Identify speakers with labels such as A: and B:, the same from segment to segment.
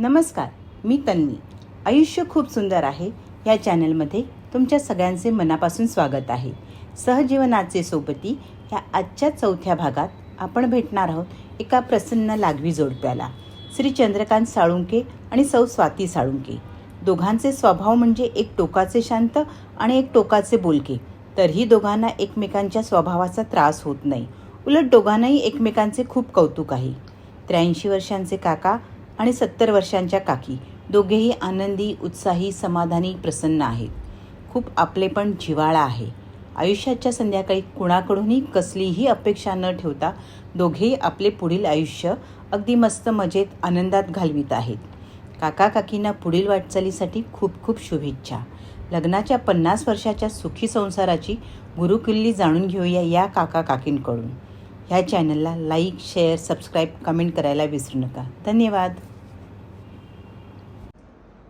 A: नमस्कार मी तन्वी. आयुष्य खूप सुंदर आहे या चॅनलमध्ये तुमच्या सगळ्यांचे मनापासून स्वागत आहे. सहजीवनाचे सोबती या आजच्या चौथ्या भागात आपण भेटणार आहोत एका प्रसन्न लागवी जोडप्याला श्री चंद्रकांत साळुंके आणि सौ स्वाती साळुंके. दोघांचे स्वभाव म्हणजे एक टोकाचे शांत आणि एक टोकाचे बोलके. तरीही दोघांना एकमेकांच्या स्वभावाचा त्रास होत नाही. उलट दोघांनाही एकमेकांचे खूप कौतुक आहे. त्र्याऐंशी वर्षांचे काका आणि सत्तर वर्षांच्या काकी. दोघेही आनंदी उत्साही समाधानी प्रसन्न आहेत. खूप आपले पण जिव्हाळा आहे. आयुष्याच्या संध्याकाळी कुणाकडूनही कसलीही अपेक्षा न ठेवता दोघेही आपले पुढील आयुष्य अगदी मस्त मजेत आनंदात घालवित आहेत. काका काकींना पुढील वाटचालीसाठी खूप खूप शुभेच्छा. लग्नाच्या पन्नास वर्षाच्या सुखी संसाराची गुरुकिल्ली जाणून घेऊया या काका काकींकडून. ह्या चॅनलला लाईक शेअर सबस्क्राईब कमेंट करायला विसरू नका. धन्यवाद.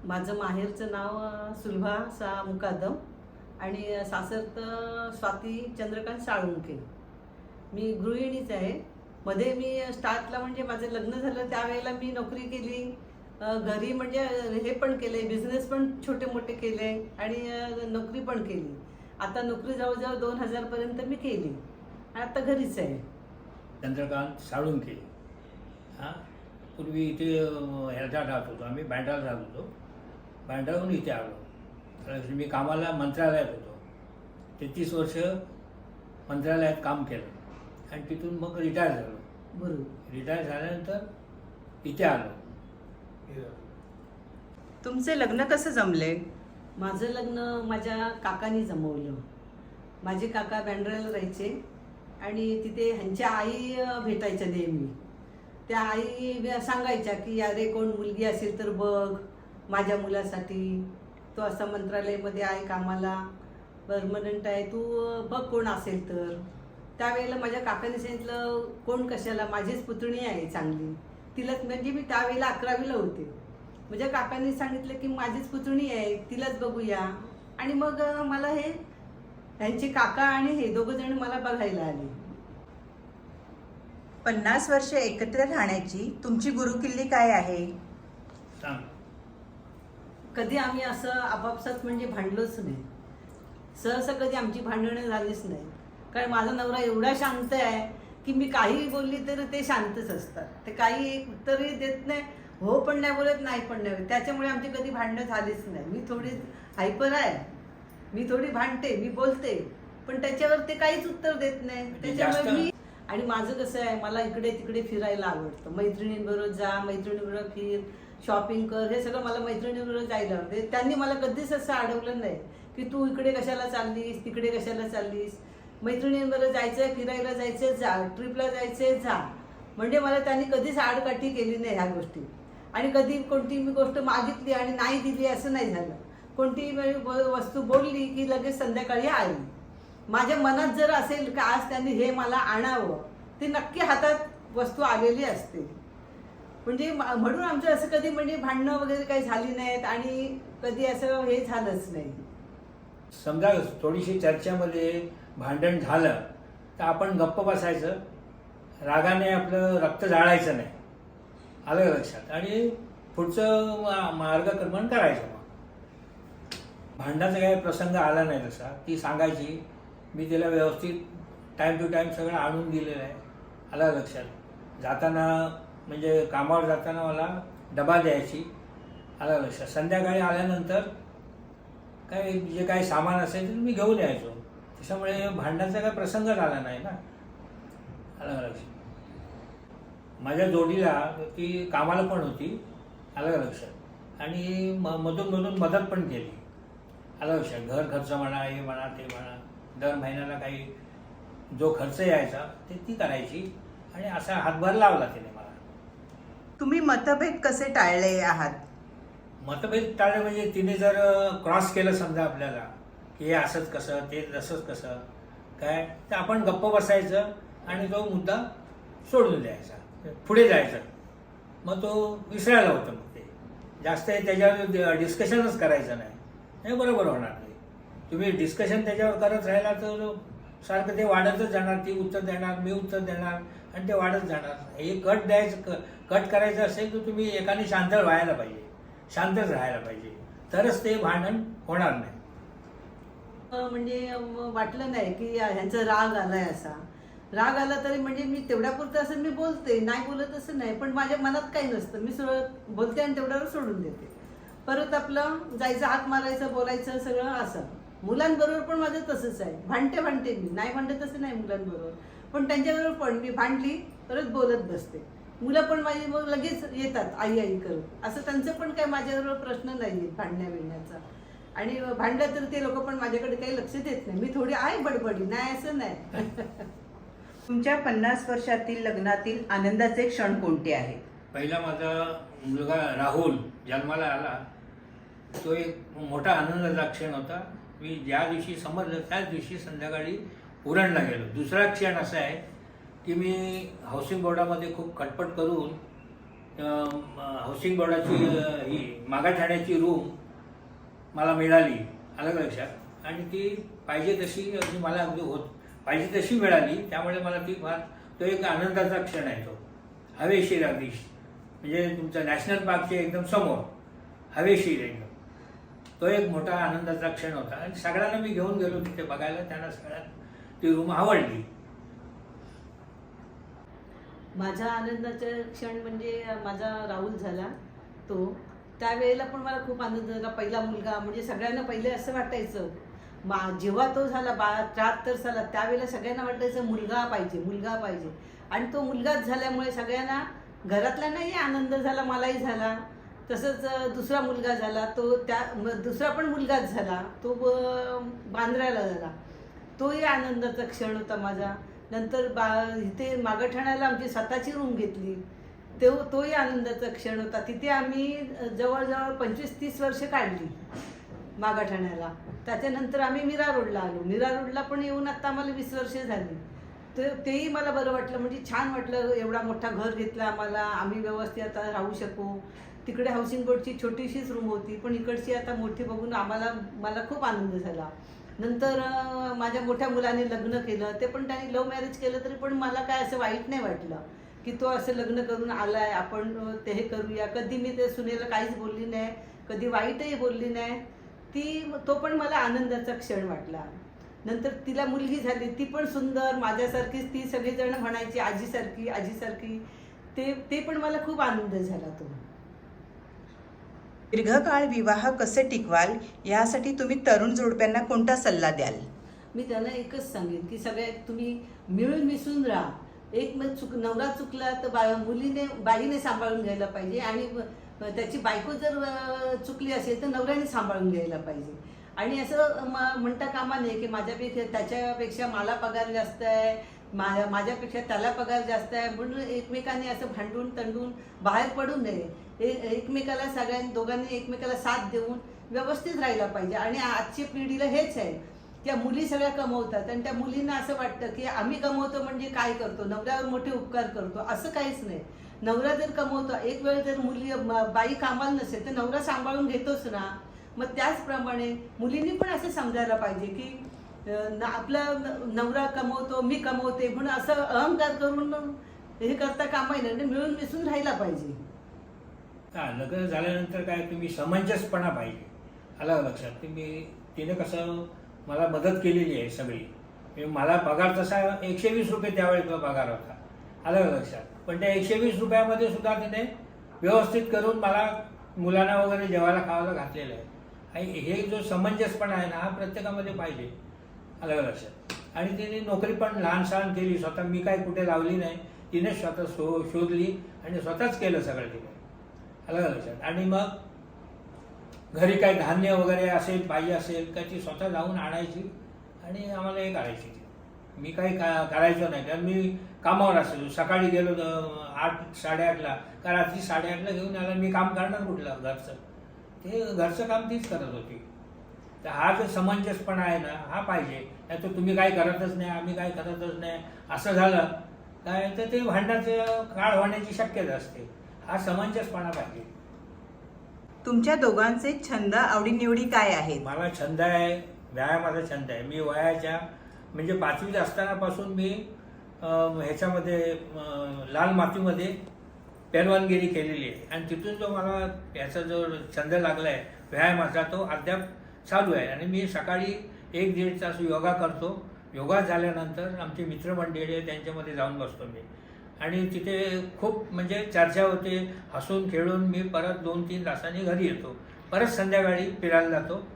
B: माझं माहेरचं नाव सुलभा सा मुकादम आणि सासरचं स्वाती चंद्रकांत साळुंके मी गृहिणीच आहे. मध्ये मी स्टार्टला म्हणजे माझं लग्न झालं त्यावेळेला मी नोकरी केली. घरी म्हणजे हे पण केले बिझनेस पण छोटे मोठे केले आणि नोकरी पण केली. आता नोकरी जवळजवळ दोन हजारपर्यंत मी केली. आता घरीच आहे.
C: चंद्रकांत साळुंके हां? पूर्वी इथे अं, ह्याचा राहत होतो आम्ही बँड्राला राहत होतो. बँड्राहून इथे आलो. मी कामाला मंत्रालयात होतो. तेहतीस वर्ष मंत्रालयात काम केलं. आणि तिथून मग रिटायर झालो.
B: बरोबर.
C: रिटायर झाल्यानंतर इथे आलो.
A: तुमचे लग्न कसं जमले?
B: माझं लग्न माझ्या काकानी जमवलं. माझे काका बँड्राला राहायचे आणि तिथे ह्यांच्या आई भेटायच्या नेहमी. त्या आई सांगायच्या की अरे कोण मुलगी असेल तर बघ. माझ्या मुलासाठी. तो असा मंत्रालयामध्ये आहे कामाला. परमनंट आहे. तू बघ कोण असेल तर. त्यावेळेला माझ्या काकाने सांगितलं कोण कशाला? माझीच पुतणी आहे चांगली. तिलाच म्हणजे मी त्यावेळेला अकरावीला होते. माझ्या काकांनी सांगितलं की माझीच पुतणी आहे. तिलाच बघूया. आणि मग मला हे ह्यांचे काका आणि हे दोघं जण मला बघायला आले.
A: पन्नास वर्ष एकत्र राहण्याची तुमची गुरुकिल्ली काय आहे?
C: सांग.
B: कधी आम्ही असं आपापसात म्हणजे भांडलोच नाही. सहसा कधी आमची भांडणं झालीच नाही. कारण माझा नवरा एवढा शांत आहे की मी काही बोलली तर ते शांतच असतात. ते काही एक उत्तरही देत नाही हो पण नाही बोलत नाही पण नाही बोलत. त्याच्यामुळे आमची कधी भांडणं झालीच नाही. मी थोडी हायपर आहे. मी थोडी भांडते मी बोलते पण त्याच्यावर ते काहीच उत्तर देत नाही.
C: म्हणजे
B: त्याच्यामुळे मी आणि माझं कसं आहे मला इकडे तिकडे फिरायला आवडतं. मैत्रिणींबरोबर जा मैत्रिणीबरोबर फिर शॉपिंग कर हे सगळं मला मैत्रिणींबरोबर जायला आवडते. त्यांनी मला कधीच असं अडवलं नाही की तू इकडे कशाला चाललीस तिकडे कशाला चाललीस. मैत्रिणींबरोबर जायचंय फिरायला जायचंय जा ट्रिपला आहे जा. म्हणजे मला त्यांनी कधीच आडकाठी केली नाही ह्या गोष्टी. आणि कधी कोणती मी गोष्ट मागितली आणि नाही दिली असं नाही झालं. कोणतीही वस्तू बोलली की लगेच संध्याकाळी आली. माझ्या मनात जर असेल का आज त्यांनी हे मला आणावं ते नक्की हातात वस्तू आलेली असते. म्हणजे म्हणून आमचं असं कधी म्हणजे भांडणं वगैरे काही झाली नाहीत आणि कधी असं हे झालंच नाही.
C: समजा थोडीशी चर्चेमध्ये भांडण झालं तर आपण गप्प बसायचं. रागाने आपलं रक्त जाळायचं नाही. आलं लक्षात? आणि पुढचं मा- मार्गक्रमण करायचं मग. भांडणाचा काही प्रसंग आला नाही तसा. ती सांगायची मी तिला व्यवस्थित टाईम टू टाईम सगळं आणून दिलेलं आहे. आला लक्षात. जाताना म्हणजे कामावर जाताना मला डबा द्यायची. आलं लक्षात. संध्याकाळी आल्यानंतर काय जे काही सामान असेल ते मी घेऊन यायचो. त्याच्यामुळे भांडणाचा काही प्रसंगच आला नाही ना. आला लक्षात. माझ्या जोडीला ती कामाला पण होती. आलं लक्षात. आणि म मधून मधून मदत पण केली. आलं लक्षात. घर खर्च म्हणा हे म्हणा ते म्हणा. दर महिन्याला काही जो खर्च यायचा ते ती करायची आणि असा हातभार लावला तिने मला.
A: तुम्ही मतभेद कसे टाळले आहात?
C: मतभेद टाळणे म्हणजे तिने जर क्रॉस केलं समजा आपल्याला की हे असंच कसं ते तसंच कसं काय? तर आपण गप्प बसायचं आणि तो मुद्दा सोडून द्यायचा पुढे जायचं. मग तो विसरायला होतं मग ते. जास्त त्याच्यावर डिस्कशनच करायचं नाही. हे बरोबर होणार नाही. तुम्ही डिस्कशन त्याच्यावर करत राहिला तर सारखं ते वाढतच जाणार ती उत्तर देणार मी उत्तर देणार आणि ते वाढत जाणार. हे कट द्यायचं क- कट करायचं असेल तर तुम्ही एकाने शांत व्हायला पाहिजे. शांतच राहायला पाहिजे. तरच ते भांडण होणार नाही.
B: म्हणजे वाटलं नाही की ह्यांचा राग आलाय असा. राग आला तरी म्हणजे मी तेवढ्यापुरतं असं मी बोलते नाही बोलत असं नाही पण माझ्या मनात काही नसतं. मी सगळं बोलते आणि तेवढ्यावर सोडून देते. परत आपलं जायचं हात मारायचं बोलायचं सगळं असं. मुलांबरोबर पण माझं तसंच आहे. भांडते भांडते मी. नाही भांडत तसं नाही मुलांबरोबर. पण त्यांच्याबरोबर पण मी भांडली परत बोलत बसते. मुलं पण माझी मग लगेच येतात आई आई करत असं त्यांचं पण काही माझ्याबरोबर प्रश्न नाही आहेत भांडण्या बिडण्याचा. आणि भांडलं तर ते लोक पण माझ्याकडे काही लक्ष देत नाही. मी थोडी आहे बडबडी नाही असं नाही.
A: तुमच्या पन्नास वर्षातील लग्नातील आनंदाचे क्षण कोणते आहेत?
C: पहिला माझा मुलगा राहुल जन्माला आला. तो एक मोठा आनंदाचा क्षण होता. मी ज्या दिवशी समजलं त्याच दिवशी संध्याकाळी उरणला गेलो. दुसरा क्षण असा आहे की मी हाऊसिंग बोर्डामध्ये खूप खटपट करून हाऊसिंग बोर्डाची ही मागाठाण्याची रूम मला मिळाली अलग लक्षात. आणि ती पाहिजे तशी अगदी मला अगदी होत पाहिजे तशी मिळाली त्यामुळे मला ती फार तो एक आनंदाचा क्षण आहे तो. हवेशीर अगदी. म्हणजे तुमचं नॅशनल पार्कच्या एकदम समोर हवेशीर एकदम. तो एक मोठा आनंदाचा क्षण होता. आणि सगळ्यांना मी घेऊन गेलो तिथे बघायला. त्यांना सगळ्यात ती रूम आवडली.
B: माझा आनंदाचा क्षण म्हणजे माझा राहुल झाला तो. त्यावेळेला पण मला खूप आनंद झाला. पहिला मुलगा. म्हणजे सगळ्यांना पहिले असं वाटायचं मा जेव्हा तो झाला बा त्र्याहत्तर साला त्यावेळेला सगळ्यांना वाटायचं मुलगा पाहिजे मुलगा पाहिजे. आणि तो मुलगाच झाल्यामुळे सगळ्यांना घरातल्यांनाही आनंद झाला मलाही झाला. तसंच दुसरा मुलगा झाला तो त्या दुसरा पण मुलगाच झाला तो अं, बांद्र्याला झाला. तोही आनंदाचा क्षण होता माझा. नंतर बा इथे मागठाण्याला आमची स्वतःची रूम घेतली. तो तोही आनंदाचा क्षण होता. तिथे आम्ही जवळजवळ पंचवीस तीस वर्ष काढली मागाठाण्याला. त्याच्यानंतर आम्ही मीरा रोडला आलो. मीरा रोडला पण येऊन आत्ता आम्हाला वीस वर्षे झाली. तर तेही मला बरं वाटलं. म्हणजे छान वाटलं एवढा मोठा घर घेतला आम्हाला. आम्ही व्यवस्थित आता राहू शकू. तिकडे हाऊसिंग बोर्डची छोटीशीच रूम होती पण इकडची आता मोठी बघून आम्हाला मला खूप आनंद झाला. नंतर माझ्या मोठ्या मुलाने लग्न केलं ते पण त्याने लव्ह मॅरेज केलं तरी पण मला काय असं वाईट नाही वाटलं की तो असं लग्न करून आलाय आपण ते हे करूया. कधी मी ते सुनेला काहीच बोलली नाही कधी वाईटही बोलली नाही. ती तो पण मला आनंदाचा क्षण वाटला. नंतर तिला मुलगी झाली ती पण सुंदर माझ्यासारखीच ती सगळीजण म्हणायची आजीसारखी आजीसारखी. ते ते पण मला खूप आनंद झाला तो.
A: दीर्घकाळ विवाह कसे टिकवाल यासाठी तुम्ही तरुण जोडप्यांना कोणता सल्ला द्याल?
B: मी त्यांना एकच सांगेन की सगळ्या तुम्ही मिळून मिसळून राहा. एक मग चुक नवरा चुकला तर बा मुलीने बाईने सांभाळून घ्यायला पाहिजे आणि त्याची बायको जर चुकली असेल तर नवऱ्याने सांभाळून घ्यायला पाहिजे. आणि असं म- म्हणता कामा नये की माझ्यापेक्षा त्याच्यापेक्षा मला पगार जास्त आहे माझ्या माझ्यापेक्षा त्याला पगार जास्त आहे म्हणून एकमेकांनी असं भांडून तंडून बाहेर पडू नये. एकमेकाला सगळ्यांनी दोघांनी एकमेकाला साथ देऊन व्यवस्थित राहिला पाहिजे. आणि आजच्या पिढीला हेच आहे. त्या मुली सगळ्या कमवतात आणि त्या मुलींना असं वाटतं की आम्ही कमवतो म्हणजे काय करतो? नवऱ्यावर मोठे उपकार करतो. असं काहीच नाही. नवरा जर कमवतो एक वेळ जर मुली बाई कामाला नसेल तर नवरा सांभाळून घेतोच ना. मग त्याचप्रमाणे मुलींनी पण असं समजायला पाहिजे की आपला नवरा कमवतो मी कमवते म्हणून असं अहंकार करून हे करता कामा नाही मिळून मिसळून राहिला पाहिजे.
C: हा लग्न झाल्यानंतर काय तुम्ही समंजसपणा पाहिजे. आला लक्षात? तुम्ही तिने कसं मला मदत केलेली आहे सगळी. म्हणजे मला पगार तसा एकशे वीस रुपये त्यावेळी पगार होता. आलं लक्षात? पण त्या एकशे वीस रुपयामध्ये सुद्धा तिने व्यवस्थित करून मला मुलांना वगैरे जेवायला खावायला घातलेलं आहे. आणि हे जो समंजसपणा आहे ना हा प्रत्येकामध्ये पाहिजे. आलं लक्षात. आणि तिने नोकरी पण लहान सहान केली स्वतः मी काय कुठे लावली नाही. तिने स्वतः शो शोधली आणि स्वतःच केलं सगळं तिने. आलं का लक्षात. आणि मग घरी काय धान्य वगैरे असेल पाहिजे असेल का ती स्वतः जाऊन आणायची आणि आम्हाला हे करायची ती. मी काही का करायचो नाही. कारण मी कामावर असेल सकाळी गेलो आठ साडेआठला. का रात्री साडेआठला घेऊन आला मी काम करणार कुठलं? घरचं. ते घरचं काम तीच करत होती. तर हा जो समंजसपणा आहे ना हा पाहिजे. नाही तर तुम्ही काय करतच नाही आम्ही काय करतच नाही असं झालं काय? तर ते भांडणाचं काळ होण्याची शक्यता असते. हा समंजसपणा पाहिजे.
A: तुमच्या दोघांचे छंद आवडीनिवडी काय आहेत?
C: मला छंद आहे व्यायामाचा छंद आहे. मी वयाच्या म्हणजे पाचवीत असतानापासून मी अं, ह्याच्यामध्ये अं, लाल मातीमध्ये पेलवानगिरी केलेली आहे. आणि तिथून जो मला याचा जो छंद लागला आहे व्यायामाचा तो अद्याप चालू आहे. आणि मी सकाळी एक दीड तास योगा करतो. योगा झाल्यानंतर आमची मित्रमंडळी आहे त्यांच्यामध्ये जाऊन बसतो मी. आणि तिथे खूप म्हणजे चर्चा होते हसून खेळून मी परत दोन तीन तासांनी घरी येतो. परत संध्याकाळी फिरायला जातो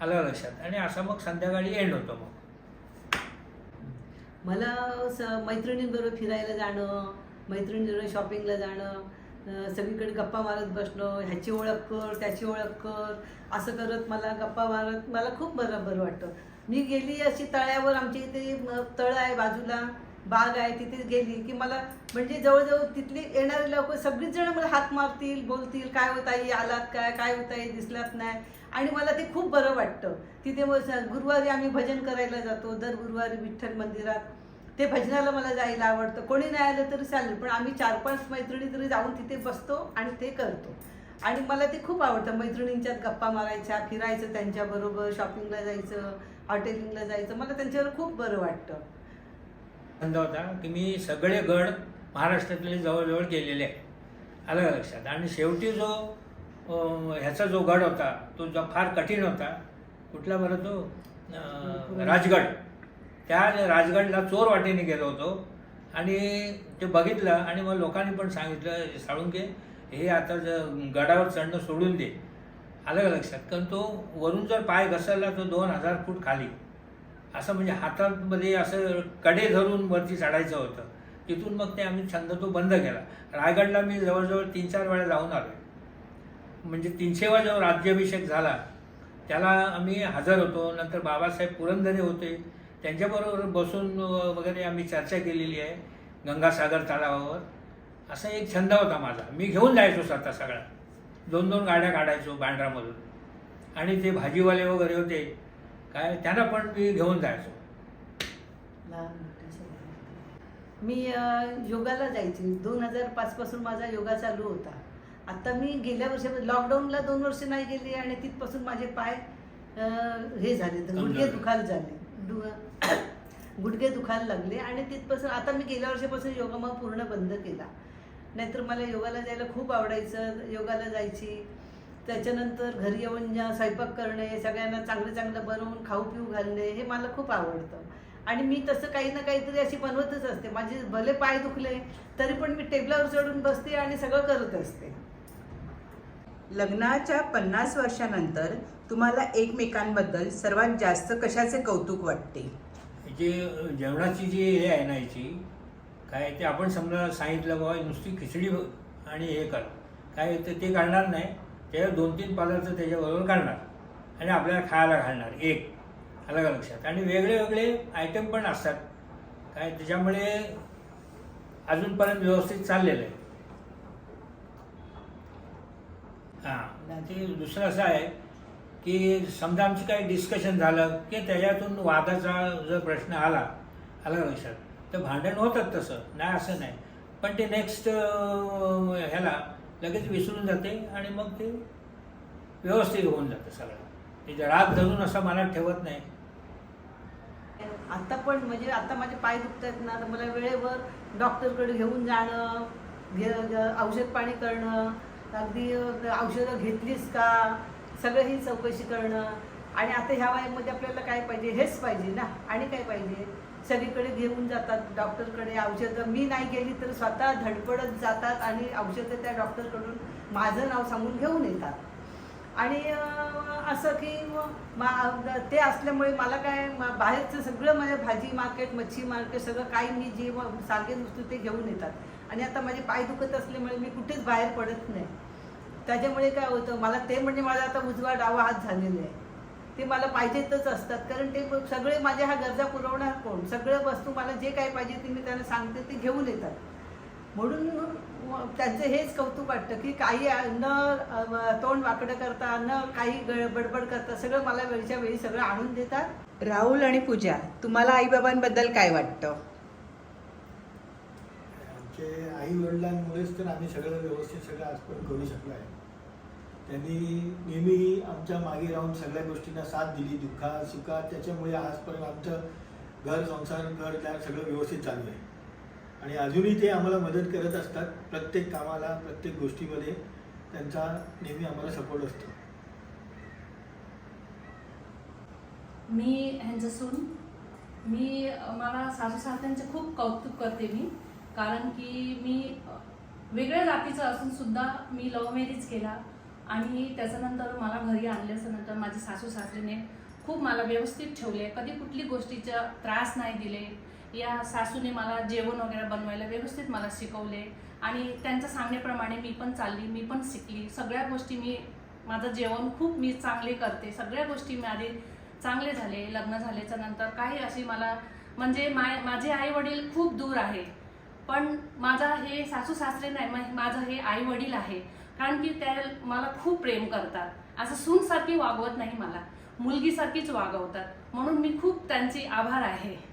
C: आलं लक्षात. आणि असं मग संध्याकाळी एंड होतो मग.
B: मला स मैत्रिणींबरोबर फिरायला जाणं मैत्रिणींबरोबर शॉपिंगला जाणं सगळीकडे गप्पा मारत बसणं ह्याची ओळख कर त्याची ओळख कर असं करत मला गप्पा मारत मला खूप बरं बरं वाटतं. मी गेली अशी तळ्यावर आमच्या इथे तळ आहे बाजूला बाग आहे तिथे गेली की मला म्हणजे जवळजवळ तिथली येणारे लोक सगळीच जण मला हात मारतील बोलतील काय होत आहे? आलात काय? काय होत आहे? दिसलात नाही. आणि मला ते खूप बरं वाटतं. तिथे मग गुरुवारी आम्ही भजन करायला जातो दर गुरुवारी विठ्ठल मंदिरात. ते भजनाला मला जायला आवडतं. कोणी नाही आलं तरी चालेल पण आम्ही चार पाच मैत्रिणी तरी जाऊन तिथे बसतो आणि ते करतो. आणि मला ते खूप आवडतं. मैत्रिणींच्यात गप्पा मारायच्या फिरायचं त्यांच्याबरोबर शॉपिंगला जायचं हॉटेलिंगला जायचं. मला त्यांच्यावर खूप बरं वाटतं.
C: आनंद होता की मी सगळे गड महाराष्ट्रातले जवळजवळ गेलेले आहे आलं लक्षात. आणि शेवटी जो ह्याचा जो गड होता तो जो फार कठीण होता कुठला बरं तो? राजगड. त्या राजगडला चोर वाटेने गेलो होतो. आणि ते बघितलं आणि मग लोकांनी पण सांगितलं साळुंके हे आता ज- गडावर चढणं सोडून दे. आलं का लक्षात? कारण तो वरून जर पाय घसरला तर दोन हजार फूट खाली. असं म्हणजे हातामध्ये असं कडे धरून वरती चढायचं होतं. तिथून मग ते आम्ही छंद तो बंद केला. रायगडला मी जवळजवळ तीन चार वेळा जाऊन आलो म्हणजे तीनशेवा जो राज्याभिषेक झाला त्याला आम्ही हजर होतो. नंतर बाबासाहेब पुरंदरे होते. त्यांच्याबरोबर बसून वगैरे आम्ही चर्चा केलेली आहे गंगासागर तलावावर. असा एक छंद होता माझा. मी घेऊन जायचो स्वतः सगळा. दोन दोन गाड्या काढायचो बांद्रामधून. आणि ते भाजीवाले वगैरे होते काय त्यांना पण मी घेऊन जायचो.
B: मी योगाला जायची. दोन हजार पाच पासून माझा योगा चालू होता. आता मी गेल्या वर्षी लॉकडाऊनला दोन वर्ष नाही गेली आणि तिथपासून माझे पाय हे झाले. तर गुडघे. दुखायला झाले गुडघे दुखायला लागले आणि तिथपासून आता मी गेल्या वर्षापासून योगा मग पूर्ण बंद केला. नाहीतर मला योगाला जायला खूप आवडायचं योगाला जायची. त्याच्यानंतर घरी येऊन स्वयंपाक करणे सगळ्यांना चांगलं चांगलं बनवून खाऊ पिऊ घालणे हे मला खूप आवडतं. आणि मी तसं काही ना काहीतरी अशी बनवतच असते. माझे भले पाय दुखले तरी पण मी टेबलावर चढून बसते आणि सगळं करत असते.
A: लग्नाच्या पन्नास वर्षानंतर तुम्हाला एकमेकांबद्दल सर्वात जास्त कशाचे कौतुक वाटते?
C: जे जेवणाची जी हे आहे ना याची काय ते आपण समजा सांगितलं बाबा नुसती खिचडी आणि हे कर. काय तर ते काढणार नाही. त्याच्यावर दोन तीन पदार्थ त्याच्याबरोबर काढणार आणि आपल्याला खायला घालणार. एक. अलग लक्षात. आणि वेगळे वेगळे आयटम पण असतात. काय त्याच्यामुळे अजूनपर्यंत व्यवस्थित चाललेलं आहे. हां. ते दुसरं असं आहे की समजा आमची काही डिस्कशन झालं की त्याच्यातून वादाचा जर प्रश्न आला आला लक्षात तर भांडण होतात तसं नाही असं नाही. पण ते नेक्स्ट ह्याला लगेच विसरून जाते आणि मग ते व्यवस्थित होऊन जातं सगळं. ते राग धरून असं मनात ठेवत नाही.
B: आता पण म्हणजे आता माझे पाय दुखत आहेत ना तर मला वेळेवर डॉक्टरकडे घेऊन जाणं घे औषध पाणी करणं अगदी औषधं घेतलीस का? सगळं ही चौकशी करणं आणि आता ह्या वयामध्ये आपल्याला काय पाहिजे हेच पाहिजे ना. आणि काय पाहिजे? सगळीकडे घेऊन जातात डॉक्टरकडे. औषधं मी नाही गेली तर स्वतः धडपडत जातात आणि औषधं त्या डॉक्टरकडून माझं नाव सांगून घेऊन येतात. आणि असं की मा- ते असल्यामुळे मला काय बाहेरचं सगळं म्हणजे भाजी मार्केट मच्छी मार्केट सगळं काही मी जे सारखे सांगेन वस्तू ते घेऊन येतात. आणि आता माझे पाय दुखत असल्यामुळे मी कुठेच बाहेर पडत नाही. त्याच्यामुळे काय होतं मला ते म्हणजे माझा आता उजवा डावा हात झालेले आहे. ते मला पाहिजेतच असतात कारण ते सगळे माझ्या ह्या गरजा पुरवणार कोण? सगळं वस्तू मला जे काय पाहिजे ते मी त्यांना सांगते ते घेऊन येतात. म्हणून त्यांचं हेच कौतुक वाटतं की काही न तोंड वाकडं करता न काही बडबड करता सगळं मला वेळच्या वेळी सगळं आणून देतात.
A: राहुल आणि पूजा तुम्हाला आईबाबांबद्दल काय वाटतं?
D: आमचे आई वडिलांमुळेच तर आम्ही सगळं व्यवस्थित सगळं आजपर्यंत करू शकलो आहे. त्यांनी नेहमी आमच्या मागे राहून सगळ्या गोष्टींना साथ दिली दुःखा सुखात त्याच्यामुळे आजपर्यंत आमचं घर संसार घर दार सगळं व्यवस्थित चालू आहे. आणि अजूनही ते आम्हाला मदत करत असतात प्रत्येक कामाला प्रत्येक गोष्टीमध्ये त्यांचा नेहमी आम्हाला सपोर्ट असतो.
E: मी ह्यांचं सून मी मला सासू सासऱ्यांचे खूप कौतुक करते मी कारण की मी वेगळ्या जातीचं असून सुद्धा मी लव्ह मॅरेज केला. आणि त्याच्यानंतर मला घरी आणल्याच्यानंतर माझे सासू सासरीने खूप मला व्यवस्थित ठेवले. कधी कुठली गोष्टीचा त्रास नाही दिले. या सासूने मला जेवण वगैरे बनवायला व्यवस्थित मला शिकवले. आणि त्यांच्या सांगण्याप्रमाणे मी पण चालली मी पण शिकली. सगळ्या गोष्टी मी माझं जेवण खूप मी चांगले करते. सगळ्या गोष्टी माझे चांगले झाले लग्न झाल्याच्यानंतर काही अशी मला म्हणजे माय माझे आई वडील खूप दूर आहे. पण माझा हे सासू सासरे नाही माझं हे आई वडील आहे. कारण की त्या मला खूप प्रेम करतात. असं सूनसारखी वागवत नाही मला. मुलगीसारखीच वागवतात. म्हणून मी खूप त्यांची आभार आहे.